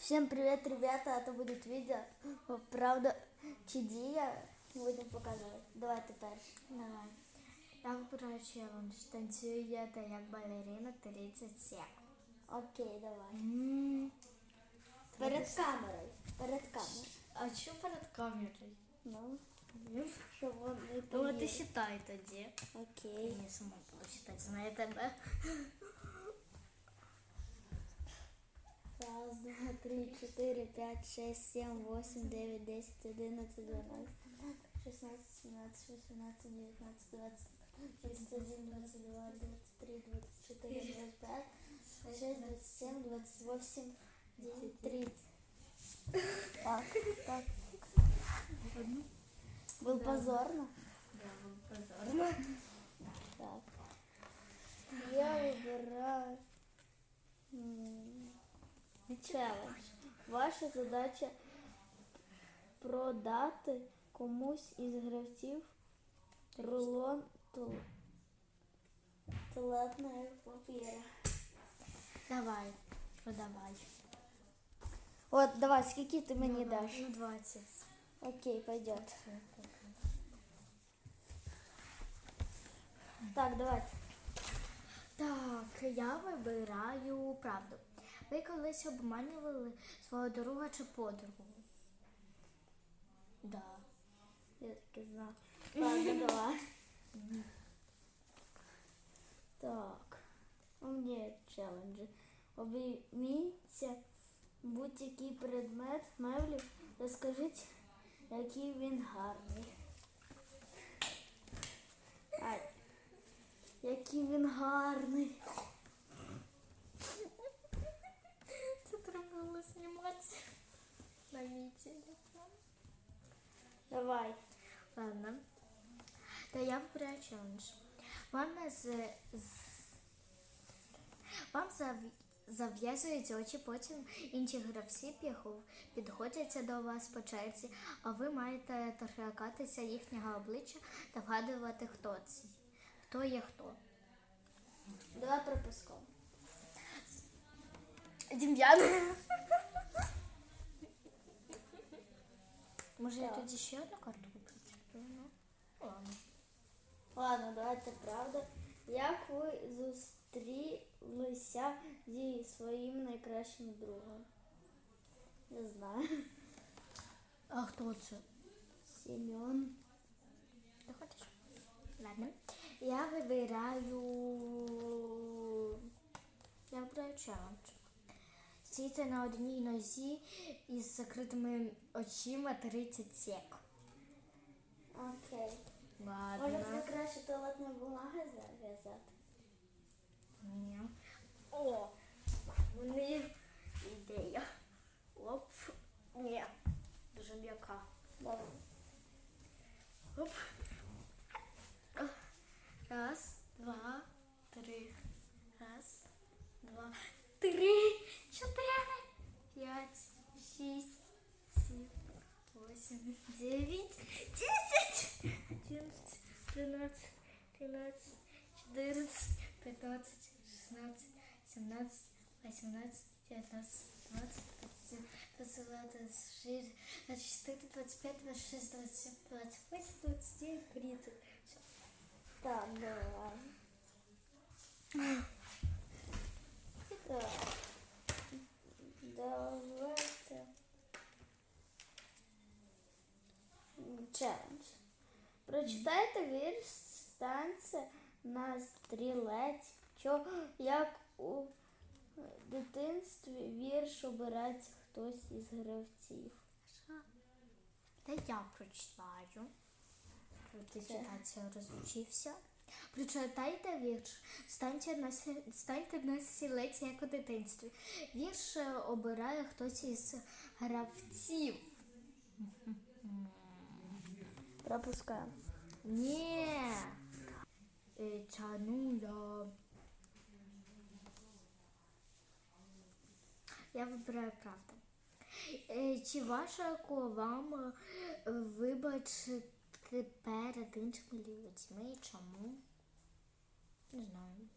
Всем привет, ребята! Это будет видео. Правда, чи дія будемо показувати. Давайте перше. Давай. Я вибираю челендж. Танцюєте як балерина 30 секунд. Окей, давай. Перед камерою. Перед камерою. А що перед камерою? Ну, щоб вони Ну, ти поїли. считай тоді. Окей. Я сама буду считати, знаю тебе. Раз, два, три, четыре, пять, шесть, семь, восемь, девять, десять, одиннадцать, двенадцать, шестнадцать, семнадцать, восемнадцать, девятнадцать, двадцать, двадцать один, двадцать два, двадцать три, двадцать четыре, двадцать пять, шесть, двадцать семь, двадцать восемь, девять, тридцать. Так, так. Был Да. позорно. Да, було позорно. Так. Я вибираю м, челендж. Ваша задача продати комусь із гравців рулон ту- туалетного папіра. Давай, продавай. От, давай, скільки ти мені Давай, даш? Ну, 20. Окей, пойдет. Так, давайте. Так, я вибираю правду. Ви колись обманювали свого друга чи подругу? Да. Я таки знав. Ладно. Так. У мене є челенджі. Обійміться будь-який предмет меблів та скажіть, який він гарний. Ай. Який він гарний. Було знімати на мій телефон. Давай. Ладно. Та я вибираю челендж. Вам з, з... Вам зав... зав'язують очі, потім інші гравці підходяться до вас по черзі, а ви маєте торкатися їхнього обличчя та вгадувати, хто це. Хто є хто. Давай пропуском. Дем'ян. Може, я Так. тоді ще одну карту куплю? Ну, ладно. Ладно, давайте правда. Як ви зустрілися зі своїм найкращим другом? Не знаю. А хто це? Семен. Ти хочеш? Ладно. Я вибираю. Я вибираю челендж. Стійте на одній нозі із закритими очима 30 сек. Окей. Ладно. Може, краще туалетна бумага зав'язати? Ні. 18, 19, 20, 21, 22, 23, 24, 25, 26, 27, 28, 29, 30. Все. Да, да. Да. Давайте. Челендж. Прочитайте вірш станция на стрелять. Чё? як у дитинстві вірш обирається хтось із гравців. Та я прочитаю. Ти читати розучився. Прочитайте вірш. Станьте на, станьте на сілець, як у дитинстві. Вірш е, обирає хтось із гравців. Пропускаємо. Ні. Е, Тяну я. Я вибираю правду. Е, Чи важко вам е, вибачити перед іншими людьми? Чому? Не знаю.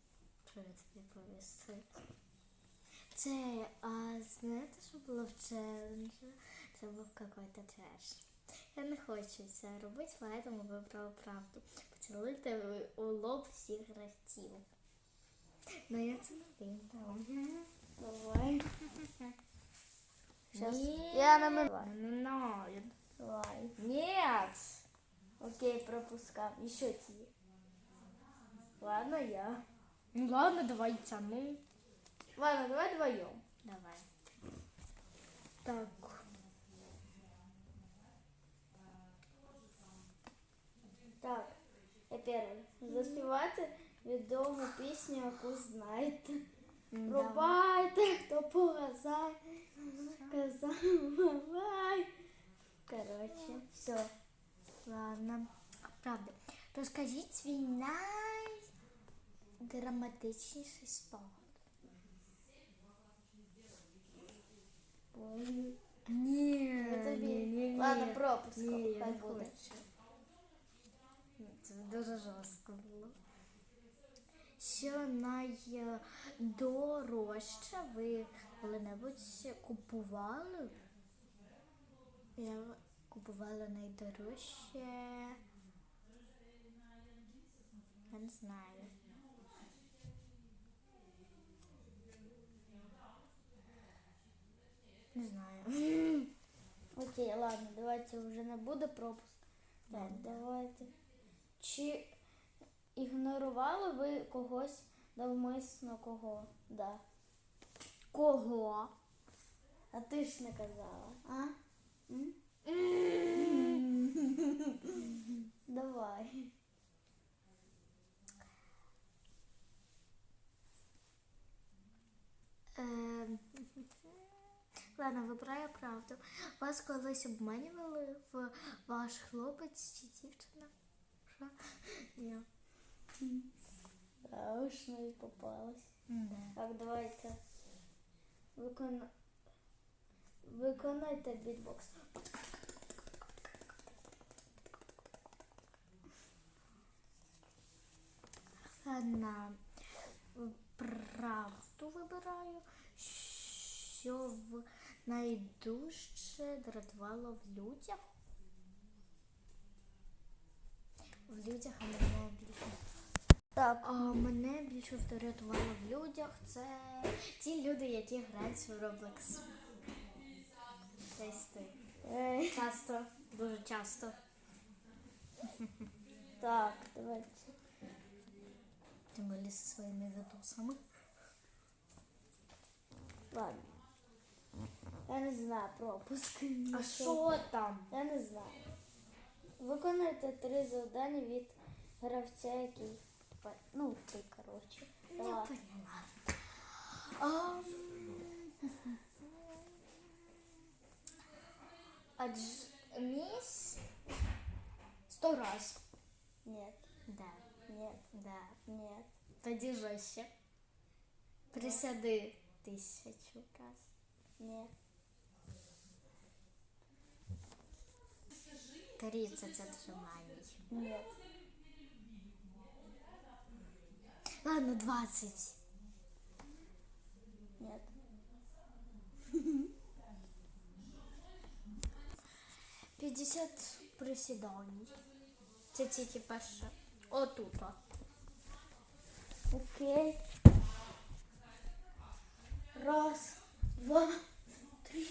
Що я тобі повісти. Це, а знаєте, що було в челенджі? Це був какой-то треш. Я не хочу це робити, поэтому вибрала правду. Поцілуйте у лоб всіх гравців. Ну я це не вибрала. Давай. Щас. Ні. Я на. Не. Давай. Нет. Окей, пропускам. Еще тебе. Ладно, я. Ну ладно, давай тяну. Ладно, давай вдвоем. Давай. Так. Так, я перший. Заспівати відому пісню, яку знаєте. Рубайте, хто погазай, казав, бувай. Коротше, все. Ладно. Правда. Розкажіть свій найдраматичніший спогад. Ні, ні, ні, ні. Ладно, пропуск. Ні, я не хочу. Це дуже жорстко було. Що найдорожче ви коли-небудь купували? Я купувала найдорожче. Я не знаю. Не знаю. Окей, ладно, давайте вже не буде пропуск. Так, давайте. Чи ігнорували ви когось навмисно кого? Да. Кого? А ти ж не казала, а? М? Давай. Ем, Ладно, вибираю правду. Вас колись обманювали в ваш хлопець чи дівчина? Що? Ні. Да, уж ну і попалась. Да. Так, давайте. Викона... Виконайте бітбокс. Ладно. Правду вибираю, що в найдужче дратувало в людях. В людях, а мене більше. Так, А мене більше врятувало в людях це ті люди, які грають в Roblox. Десь ти. Часто, дуже часто. так, давайте. Тим більше зі своїми відосами. Ладно. Я не знаю пропуск. А що там? Я не знаю. Виконуйте три завдання від гравця, який. Ну, ти, коротше. Не Давай. поняла. Ам, Отжмись сто раз. Нет, Да, нет, да. нет. Тоді жорстче. Присяди тисячу раз. Нет. 30 отжиманий. Нет. Ладно, 20. Нет. П'ятдесят присідань. Це тільки перше. Отут. о. Окей. Раз, два, три,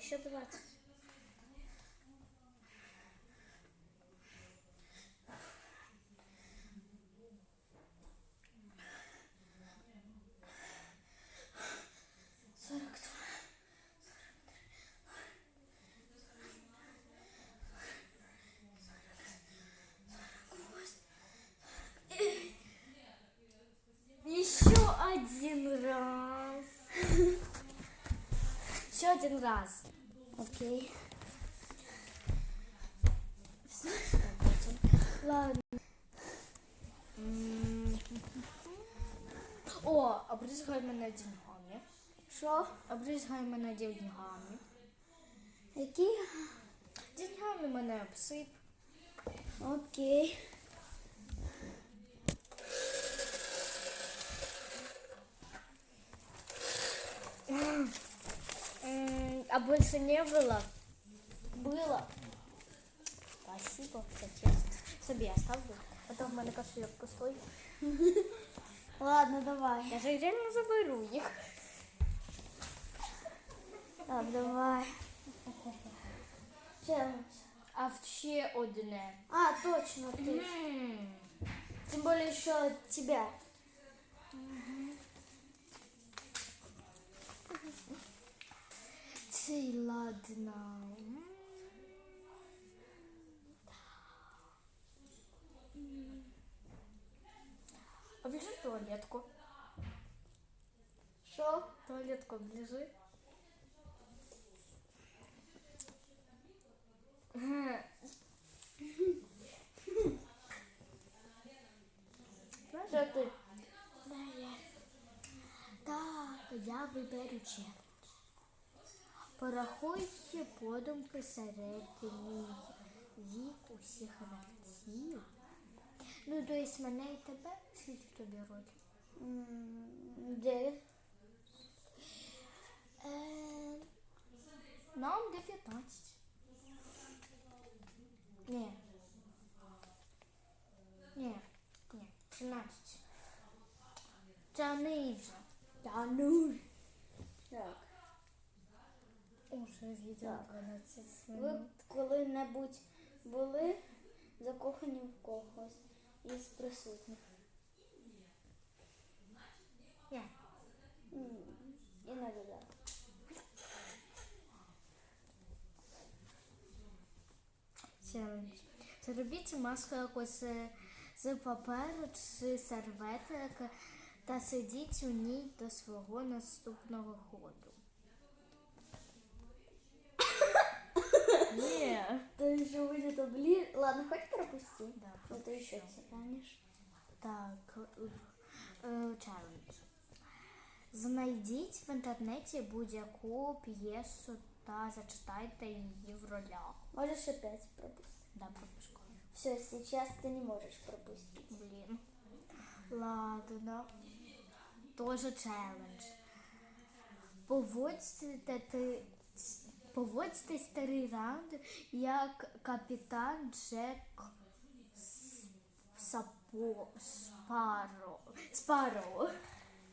Ще 20. Сорок два. Сорок три. Сорок восемь. Еще один раз. Еще один раз. Окей. Ладно. О, обрізгай мене деньгами. Що? Обрізгай мене деньгами. Які? Деньгами мене обсип. Окей. М, А больше не было? Було. Спасибо за честность. Собі оставлю. А то в мене кошелек пустой. Ладно, давай. Я же реально заберу їх. Так, давай. Челендж. А ще одне. А, точно, ты. Тем более еще от тебя. Цей ладно. Оближи туалетку. Что? Туалетку оближи. Что ты? Так, я виберу челендж. Порахуй подумки середній вік усіх гравців. Ну, то есть мене і тебе, скільки тобі років? Девять. Е, нам 19. Ні. Ні, ні, 13. Тяни вже. Да ну. Так. Уже відео Так. 12 Ви коли-небудь були закохані в когось із присутніх? Ні. М, Іногда. Челендж. Зробіть маску якось е, з паперу чи серветок та сидіть у ній до свого наступного ходу. Ні. То еще будет обли... Ладно, хоть пропусти. Да, то еще тиранишь. Так, е, е, челендж. Знайдіть в інтернеті будь-яку п'єсу та зачитайте її в ролях. Можешь опять пропустить. Да, пропускаю. Все, сейчас ты не можешь пропустить. Блін. Ладно. Тоже челендж. Поводьте ти. Поводьтесь три раунди, як капітан Джек Сапо Спаро. Спаро.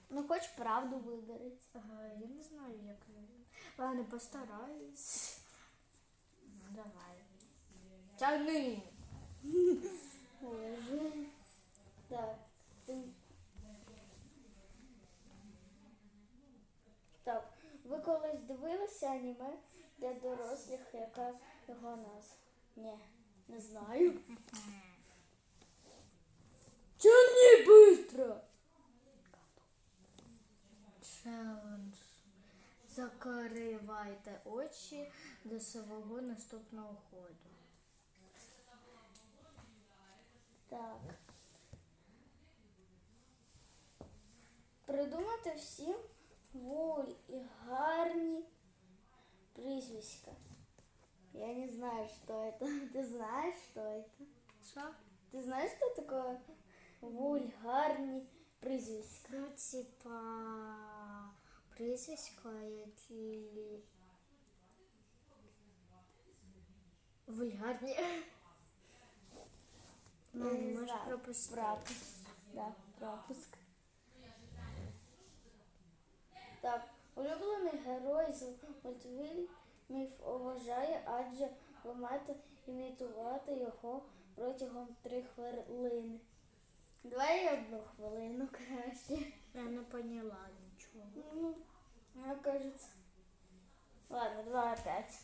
Ну, хочешь правду выбрать? Ага, я не знаю, як. Ладно, постараюсь. Ну, давай. Тягни. Боже. Так. Так, ви колись дивилися аніме для дорослих, яка його назва? Ні, не знаю. Тяни быстро! Челендж. Закривайте очі до свого наступного ходу. Так. Придумати всім вульгарні прізвиська. Я не знаю, что это. Ты знаешь, что это? Що? Ты знаешь, что такое вульгарні прізвиська? Ну, типа прізвиська, які вульгарні. Ну, Я не можеш знаю. пропустити. Пропуск. Да, пропуск. Так, улюблений герой з мультфільмів вважає, адже ви маєте імітувати його протягом три хвилини. Давай я одну хвилину краще. Я не поняла нічого. Ну, мне кажется. Ладно, два опять.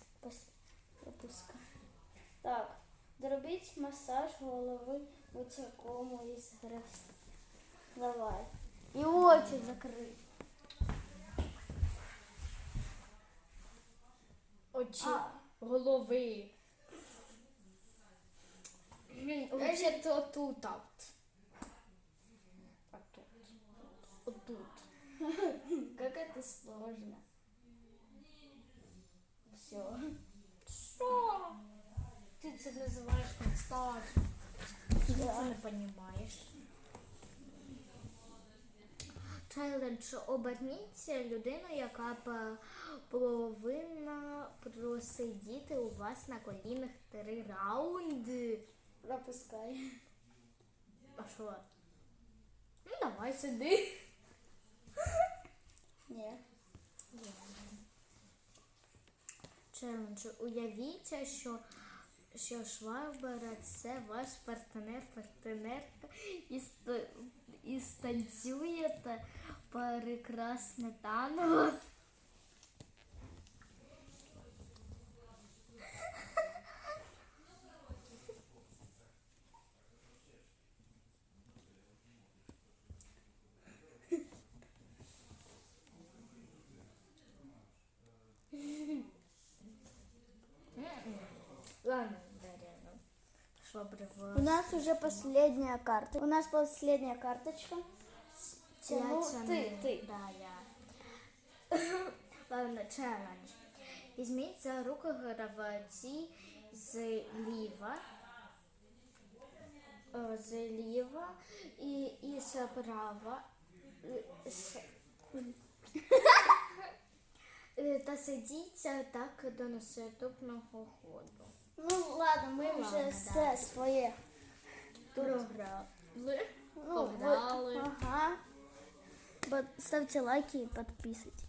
Пропуска. Так, зробіть масаж голови будь-якому із гравців. Давай. І очі закрий. Очі А. голови. Вообще то тут. от. А тут. Отут. Как это сложно. Все. Що? Ти це називаєш монстаж. Ти це не розумієш. Челендж оберніться людину, яка по- повинна просидіти у вас на колінах три раунди. Пропускай. А що? Ну давай сиди. Ні. Челендж. Уявіться, що, що Швабера це ваш партнер, партнерка і, і станцюєте прекрасне танго. Ладно, Дарья, ну, Швабера, У нас уже последняя карта. У нас последняя карточка. Ну, ти, не- ти. Да, я. Ладно, челендж. Візьміть за руку гравці зліва. Е, Зліва і, і справа. Та сидіться так до наступного ходу. Ну ладно, ми Ну, вже ладно, все своє. Програли. Ну, Погнали. ви- Ага. Ставте лайки і підписуйтесь.